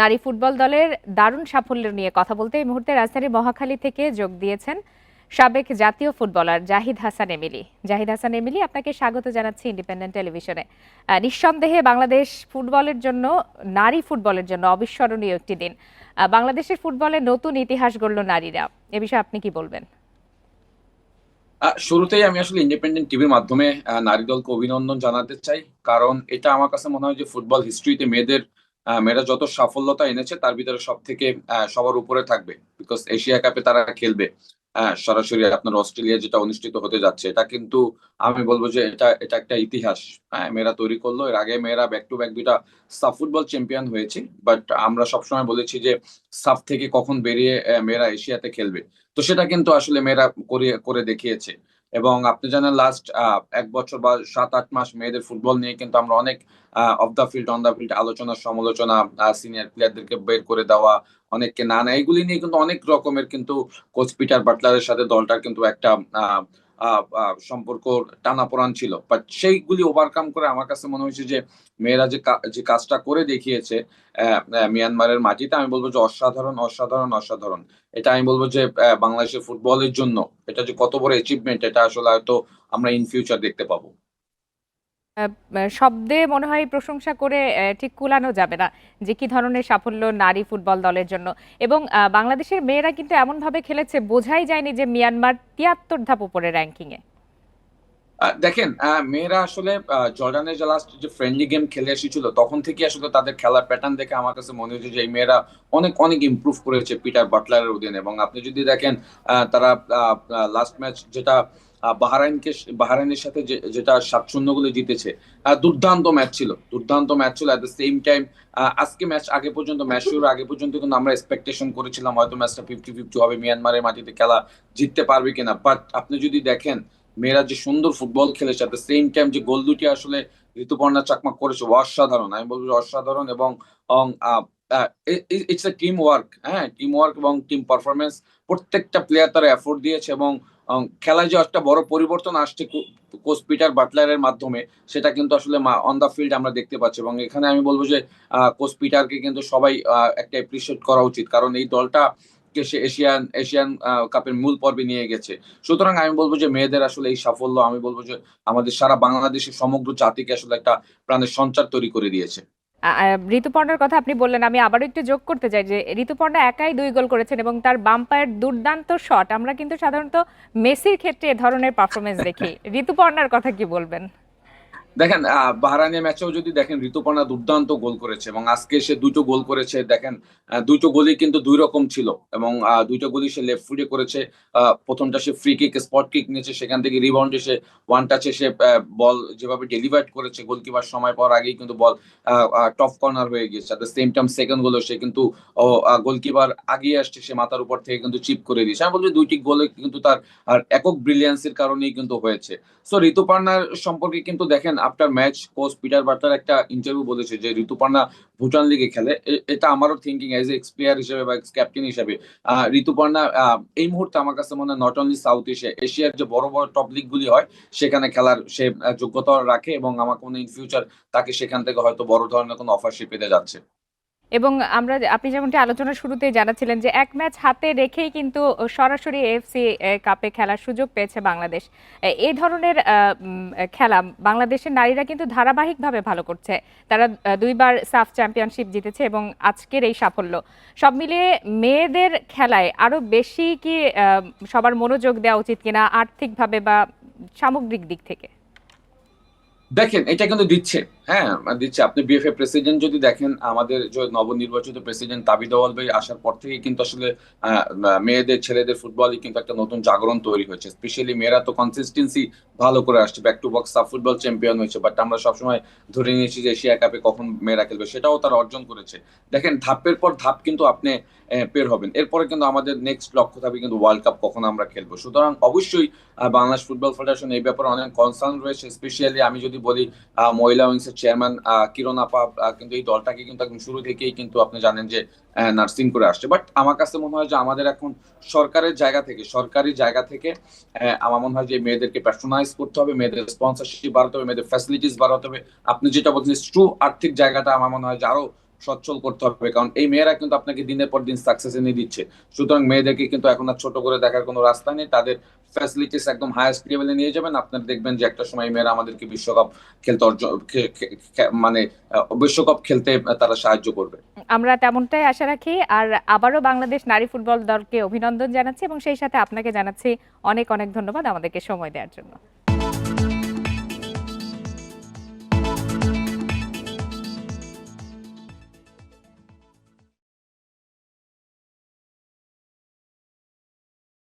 নারী ফুটবল দলের দারুণ সাফল্য নিয়ে কথা বলতে এই মুহূর্তে রাজধানী মহাখালী থেকে যোগ দিয়েছেন সাবেক জাতীয় ফুটবলার জাহিদ হাসান এমিলি। জাহিদ হাসান এমিলি, আপনাকে স্বাগত জানাচ্ছি ইন্ডিপেন্ডেন্ট টেলিভিশনে। নিঃসন্দেহে বাংলাদেশ ফুটবলের জন্য, নারী ফুটবলের জন্য অবিস্মরণীয় একটি দিন। বাংলাদেশের ফুটবলে নতুন ইতিহাস গড়ল নারীরা। এ বিষয়ে আপনি কি বলবেন? শুরুতেই আমি আসলে ইন্ডিপেন্ডেন্ট টিভির মাধ্যমে নারী দলকে অভিনন্দন জানাতে চাই। কারণ এটা আমার কাছে মনে হয় যে ফুটবল হিস্ট্রিতে মেয়েদের মেয়েরা যত সাফল্যতা এনেছে, তার ভিতরে সব থেকে সবার উপরে থাকবে। বিকজ এশিয়া কাপে তারা খেলবে। সরাসরি আপনার অস্ট্রেলিয়া যেটা অনুষ্ঠিত হতে যাচ্ছে, এটা কিন্তু আমি বলব যে এটা এটা একটা ইতিহাস। মেয়েরা তৈরি করল। এর আগে মেয়েরা ব্যাক টু ব্যাক দুইটা সাফ ফুটবল চ্যাম্পিয়ন হয়েছে। বাট আমরা সবসময় বলেছি যে সাফ থেকে কখন বেরিয়ে মেয়েরা এশিয়াতে খেলবে। তো সেটা কিন্তু আসলে মেয়েরা করে করে দেখিয়েছে। এবং আপনি জানেন লাস্ট এক বছর বা সাত আট মাস মেয়েদের ফুটবল নিয়ে কিন্তু আমরা অনেক off the field on the field আলোচনা সমালোচনা সিনিয়র প্লেয়ারদেরকে বের করে দেওয়া অনেককে না না এগুলি নিয়ে কিন্তু অনেক রকমের কিন্তু কোচ পিটার বাটলারের সাথে দলটার কিন্তু একটা আহ, সম্পর্ক টানাপোড়ান ছিল। বাট সেইগুলি ওভারকাম করে আমার কাছে মনে হয়েছে যে, মেয়েরা যে যে কাজটা করে দেখিয়েছে মিয়ানমারের মাটিতে, আমি বলব যে অসাধারণ অসাধারণ অসাধারণ। এটা আমি বলব যে বাংলাদেশের ফুটবলের জন্য, এটা যে কত বড় অ্যাচিভমেন্ট এটা আসলে হয়তো আমরা ইন ফিউচার দেখতে পাবো। শব্দে মনে হয় প্রশংসা করে ঠিক কুলানো যাবে না যে কি ধরনের সাফল্য নারী ফুটবল দলের জন্য। এবং বাংলাদেশের মেয়েরা কিন্তু এমন ভাবে খেলেছে, বোঝাই যায়নি যে মিয়ানমার তিয়াত্তর ধাপ উপরে র্যাঙ্কিং এ। দেখেন মেয়েরা আসলে জর্ডানের যে লাস্ট যে ফ্রেন্ডলি গেম খেলে এসেছিল, তখন থেকে আসলে তাদের খেলার প্যাটার্ন দেখে আমার কাছে মনে হয়েছে যে এই মেয়েরা অনেক অনেক ইমপ্রুভ করেছে পিটার বাটলারের অধীনে। এবং আপনি যদি দেখেন তারা লাস্ট ম্যাচ যেটা বাহরাইনকে বাহরাইনের সাথে যেটা সাত শূন্য গোলে জিতেছে দুর্দান্ত ম্যাচ ছিল। দুর্দান্ত ম্যাচ ছিল অ্যাট দ্য সেম টাইম আজকে ম্যাচ আগে পর্যন্ত, ম্যাচ শুরুর আগে পর্যন্ত কিন্তু আমরা এক্সপেকটেশন করেছিলাম হয়তো ম্যাচটা ফিফটি ফিফটি হবে, মিয়ানমারের মাটিতে খেলা জিততে পারবে কিনা। বাট আপনি যদি দেখেন, মেয়েরা যে সুন্দর ফুটবল খেলেছে অ্যাট দ্য সেম টাইম যে গোল দুটি আসলে ঋতুপর্ণা চাকমা করেছে অসাধারণ। আমি বলব অসাধারণ এবং ইটস এ টিম ওয়ার্ক হ্যাঁ টিম ওয়ার্ক এবং টিম পারফরমেন্স প্রত্যেকটা প্লেয়ার তারা এফোর্ট দিয়েছে এবং খেলায় যে একটা বড় পরিবর্তন আসছে কোচ পিটার বাটলারের মাধ্যমে, সেটা কিন্তু আসলে অন দা ফিল্ড আমরা দেখতে পাচ্ছি এবং এখানে আমি বলব যে কোচ পিটারকে কিন্তু সবাই একটা এপ্রিসিয়েট করা উচিত। কারণ এই দলটা সে এশিয়ান এশিয়ান কাপের মূল পর্বে নিয়ে গেছে। সুতরাং আমি বলব যে, মেয়েদের আসলে এই সাফল্য, আমি বলব যে, আমাদের সারা বাংলাদেশের সমগ্র জাতিকে আসলে একটা প্রাণের সঞ্চার তৈরি করে দিয়েছে। ঋতুপর্ণার কথা আপনি বললেন আমি আবারও একটু যোগ করতে চাই যে ঋতুপর্ণা একাই দুই গোল করেছেন এবং তার বাম পায়ের দুর্দান্ত শট আমরা কিন্তু সাধারণত মেসির ক্ষেত্রে এ ধরনের পারফরমেন্স দেখি। ঋতুপর্ণার কথা কি বলবেন? দেখেন আহ, বাহরাইনের ম্যাচেও যদি দেখেন ঋতুপর্ণা দুর্দান্ত গোল করেছে এবং আজকে সে দুটো গোল করেছে দেখেন দুটো গোলই কিন্তু দুই রকম ছিল এবং দুটো গোলই সে লেফট ফুটে করেছে প্রথমটা সে ফ্রি কিক স্পট কিক নিয়েছে সেখান থেকে রিবাউন্ড এসে ওয়ান টাচে সে বল যেভাবে ডেলিভার করেছে গোলকিপার সময় পর আগেই কিন্তু বল টপ কর্নার হয়ে গিয়েছে। দ্য সেম টাইম সেকেন্ড গোলও সে কিন্তু গোলকিপার আগিয়ে আসছে সে মাথার উপর থেকে কিন্তু চিপ করে দিয়েছে। আমি বলছি দুইটি গোলে কিন্তু তার একক ব্রিলিয়ান্সের কারণেই কিন্তু হয়েছে। সো ঋতুপর্ণার সম্পর্কে কিন্তু দেখেন after match coach Peter Butler একটা ইন্টারভিউ বলেছে যে, ঋতুপর্ণা ভুটান লিগে খেলে। এটা আমারও থিঙ্কিং এজ এক্স প্লেয়ার হিসেবে বা এক্স ক্যাপ্টেন হিসেবে। ঋতুপর্ণা এই মুহূর্তে আমার কাছে মনে হয় নট অনলি সাউথ এশিয়া এশিয়ার যে বড় বড় টপ লিগগুলি হয়, সেখানে খেলার সে যোগ্যতা রাখে এবং আমার কোনো ইন ফিউচার তাকে সেখান থেকে হয়তো বড় ধরনের কোনো অফার সে পেতে যাচ্ছে। এবং আমরা আপনি যেমনটি আলোচনার শুরুতেই জানাচ্ছিলেন যে, এক ম্যাচ হাতে রেখেই কিন্তু সরাসরি এএফসি কাপে খেলার সুযোগ পেয়েছে বাংলাদেশ। এই ধরনের খেলা বাংলাদেশের নারীরা কিন্তু ধারাবাহিকভাবে ভালো করছে। তারা দুইবার সাফ চ্যাম্পিয়নশিপ জিতেছে এবং আজকের এই সাফল্য। সব মিলিয়ে মেয়েদের খেলায় আরও বেশি কি সবার মনোযোগ দেওয়া উচিত কিনা আর্থিকভাবে বা সামগ্রিক দিক থেকে? দেখেন, এটা কিন্তু দিচ্ছে। হ্যাঁ দিচ্ছে। আপনি বিএফএ প্রেসিডেন্ট যদি দেখেন, আমাদের যে নবনির্বাচিত প্রেসিডেন্ট তাবিদ আওয়াল ভাই আসার পর থেকে কিন্তু আসলে মেয়েদের, ছেলেদের ফুটবলই কিন্তু একটা নতুন জাগরণ তৈরি হয়েছে। স্পেশালি মেয়েরা তো কনসিস্টেন্সি ভালো করে আসছে। Back to back SAFF football champion হয়েছে। বাট আমরা সবসময় ধরে নিয়েছি যে এশিয়া কাপে কখন মেয়েরা খেলবে, সেটাও তারা অর্জন করেছে। দেখেন, ধাপের পর ধাপ কিন্তু আপনি পের হবেন। এরপরে কিন্তু আমাদের নেক্সট লক্ষ্য থাকবে কিন্তু ওয়ার্ল্ড কাপ কখন আমরা খেলব। সুতরাং অবশ্যই বাংলাদেশ ফুটবল ফেডারেশন এই ব্যাপারে অনেক কনসার্ন রয়েছে। স্পেশালি আমি যদি বলি মহিলা উইংসের চেয়ারম্যান কিরণ আপা কিন্তু এই দলটাকে কিন্তু একদম শুরু থেকেই কিন্তু আপনি জানেন যে নার্সিং করে আসছে। বাট আমার কাছে মনে হয় যে আমাদের এখন সরকারের জায়গা থেকে, সরকারি জায়গা থেকে আমার মনে হয় যে মেয়েদেরকে প্যাট্রোনাইজ করতে হবে, মেয়েদের স্পন্সরশিপ বাড়াতে হবে, মেয়েদের ফ্যাসিলিটিস বাড়াতে হবে। আপনি যেটা বলছেন ট্রু আর্থিক জায়গাটা আমার মনে হয় যে আরও সচ্ছল করতে হবে। কারণ এই মেয়েরা কিন্তু আপনাকে দিনের পর দিন সাকসেস এনে দিচ্ছে। সুতরাং মেয়েদেরকে কিন্তু এখন আর ছোট করে দেখার কোনো রাস্তা নেই। তাদের ফ্যাসিলিটিস একদম হায়েস্ট লেভেলে নিয়ে যাবেন। আপনারা দেখবেন যে একটা সময় মেয়েরা আমাদেরকে বিশ্বকাপ খেলতে মানে বিশ্বকাপ খেলতে তারা সাহায্য করবে। আমরা তেমনটাই আশা রাখি। আর আবারও বাংলাদেশ নারী ফুটবল দলকে অভিনন্দন জানাচ্ছি এবং সেই সাথে আপনাকে জানাচ্ছি অনেক অনেক ধন্যবাদ আমাদেরকে সময় দেওয়ার জন্য।